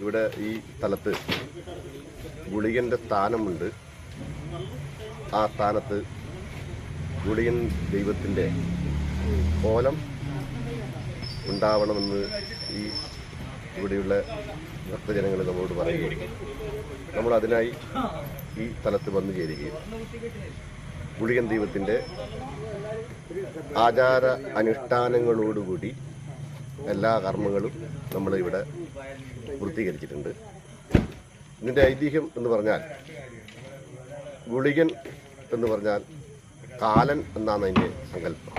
ഇവിടെ ഈ സ്ഥലത്ത് ഗുളികന്റെ സ്ഥാനമുണ്ട്. ആ സ്ഥാനത്ത് ഗുളികൻ ദൈവത്തിന്റെ കോലം ഉണ്ടാവണമെന്ന് ഈ ഇവിടെയുള്ള ഭക്തജനങ്ങൾ നമ്മളോട് പറയുകയും നമ്മൾ അതിനായി ഈ സ്ഥലത്ത് വന്നു ചേരുകയും ഗുളികൻ ദൈവത്തിന്റെ ആചാര അനുഷ്ഠാനങ്ങളോടുകൂടി എല്ലാ കർമ്മങ്ങളും നമ്മൾ ഇവിടെ പൂർത്തീകരിച്ചിട്ടുണ്ട്. ഇതിന്റെ ഐതിഹ്യം എന്ന് പറഞ്ഞാൽ ഗുളികൻ എന്ന് പറഞ്ഞാൽ കാലൻ എന്നാണ് അതിന്റെ സങ്കല്പം.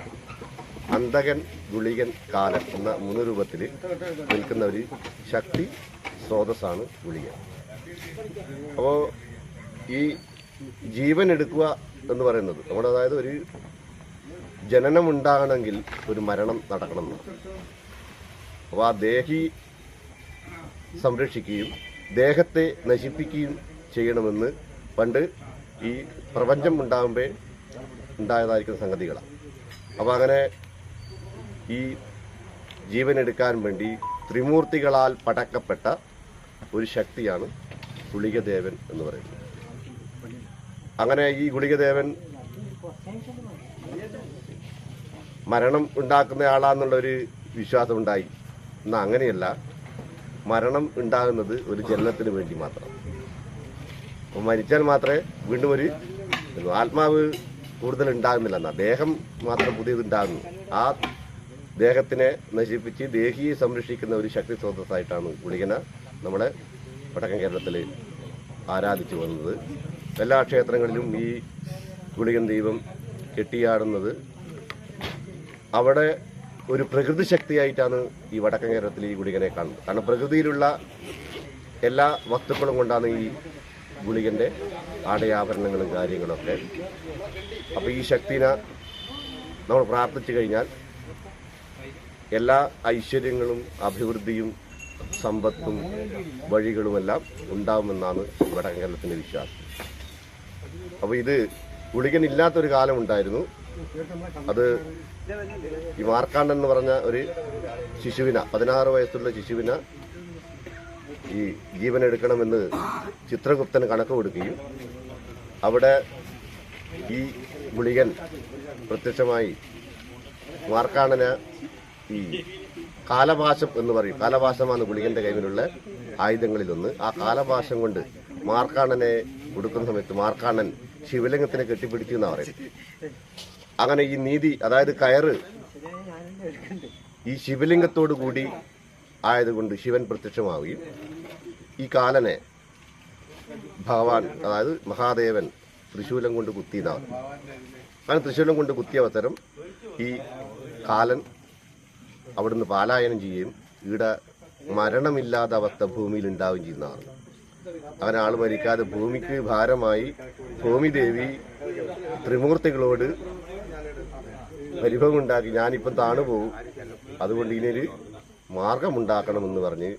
അന്തകൻ ഗുളികൻ കാലൻ എന്ന മൂന്ന് രൂപത്തിൽ നിൽക്കുന്ന ഒരു ശക്തി സ്രോതസ്സാണ് ഗുളികൻ. അപ്പോൾ ഈ ജീവൻ എടുക്കുക എന്ന് പറയുന്നത് നമ്മുടെ അതായത് ഒരു ജനനം ഉണ്ടാകണമെങ്കിൽ ഒരു മരണം നടക്കണം അപ്പോൾ ആ ദേഹി സംരക്ഷിക്കുകയും ദേഹത്തെ നശിപ്പിക്കുകയും ചെയ്യണമെന്ന് പണ്ട് ഈ പ്രപഞ്ചം ഉണ്ടാകുമ്പോൾ ഉണ്ടായതായിരിക്കുന്ന സംഗതികളാണ്. അപ്പോൾ അങ്ങനെ ഈ ജീവനെടുക്കാൻ വേണ്ടി ത്രിമൂർത്തികളാൽ പടക്കപ്പെട്ട ഒരു ശക്തിയാണ് ഗുളികദേവൻ എന്ന് പറയുന്നത്. അങ്ങനെ ഈ ഗുളികദേവൻ മരണം ഉണ്ടാക്കുന്നയാളാന്നുള്ളൊരു വിശ്വാസമുണ്ടായി എന്നാൽ അങ്ങനെയല്ല. മരണം ഉണ്ടാകുന്നത് ഒരു ജനനത്തിന് വേണ്ടി മാത്രം. അപ്പോൾ മരിച്ചാൽ മാത്രമേ വീണ്ടും ഒരു ആത്മാവ് കൂടുതൽ ഉണ്ടാകുന്നില്ല എന്നാൽ ദേഹം മാത്രം പുതിയത് ഉണ്ടാകുന്നു. ആ ദേഹത്തിനെ നശിപ്പിച്ച് ദേഹിയെ സംരക്ഷിക്കുന്ന ഒരു ശക്തി സ്രോതസ്സായിട്ടാണ് ഗുളികന നമ്മുടെ വടക്കൻ കേരളത്തിൽ ആരാധിച്ചു വന്നത്. എല്ലാ ക്ഷേത്രങ്ങളിലും ഈ ഗുളികൻ ദൈവം കെട്ടിയാടുന്നത് അവിടെ ഒരു പ്രകൃതി ശക്തിയായിട്ടാണ് ഈ വടക്കൻ കേരളത്തിൽ ഈ ഗുളികനെ കാണുന്നത്. കാരണം പ്രകൃതിയിലുള്ള എല്ലാ വസ്തുക്കളും കൊണ്ടാണ് ഈ ഗുളികന്റെ ആടയാഭരണങ്ങളും കാര്യങ്ങളൊക്കെ. അപ്പോൾ ഈ ശക്തിനെ നമ്മൾ പ്രാർത്ഥിച്ചു കഴിഞ്ഞാൽ എല്ലാ ഐശ്വര്യങ്ങളും അഭിവൃദ്ധിയും സമ്പത്തും വഴികളുമെല്ലാം ഉണ്ടാവുമെന്നാണ് വടക്കൻ കേരളത്തിന്റെ വിശ്വാസം. അപ്പോൾ ഇത് ഗുളികൻ ഇല്ലാത്തൊരു കാലം ഉണ്ടായിരുന്നു. അത് ഈ മാർക്കാണ്ഡൻ എന്ന് പറഞ്ഞ ഒരു ശിശുവിന പതിനാറ് വയസ്സുള്ള ശിശുവിന ഈ ജീവൻ എടുക്കണമെന്ന് ചിത്രഗുപ്തന് കണക്ക് കൊടുക്കുകയും അവിടെ ഈ ഗുളികൻ പ്രത്യക്ഷമായി മാർക്കാണ്ഡന് ഈ കാലഭാഷം എന്ന് പറയും. കാലഭാഷമാണ് ഗുളികന്റെ കൈവിലുള്ള ആയുധങ്ങളിലൊന്ന്. ആ കാലഭാഷം കൊണ്ട് മാർക്കാണ്ഡനെ കൊടുക്കുന്ന സമയത്ത് മാർക്കാണ്ഡൻ ശിവലിംഗത്തിനെ കെട്ടിപ്പിടിച്ചു എന്നാ പറയുന്നത്. അങ്ങനെ ഈ നീതി അതായത് കയറ് ഈ ശിവലിംഗത്തോടു കൂടി ആയതുകൊണ്ട് ശിവൻ പ്രത്യക്ഷമാവുകയും ഈ കാലനെ ഭഗവാൻ അതായത് മഹാദേവൻ തൃശൂലം കൊണ്ട് കുത്തിയതാണ് അങ്ങനെ തൃശൂലം കൊണ്ട് കുത്തിയ അവസരം ഈ കാലൻ അവിടുന്ന് പാലായനം ചെയ്യുകയും ഇവിടെ മരണമില്ലാത്ത അവസ്ഥ ഭൂമിയിൽ ഉണ്ടാവുകയും ചെയ്യുന്നതാണ്. അങ്ങനെ ആൾ മരിക്കാതെ ഭൂമിക്ക് ഭാരമായി ഭൂമിദേവി ത്രിമൂർത്തികളോട് പരിഭവമുണ്ടാക്കി ഞാനിപ്പം താണു പോകും അതുകൊണ്ട് ഇതിനൊരു മാർഗമുണ്ടാക്കണമെന്ന് പറഞ്ഞ്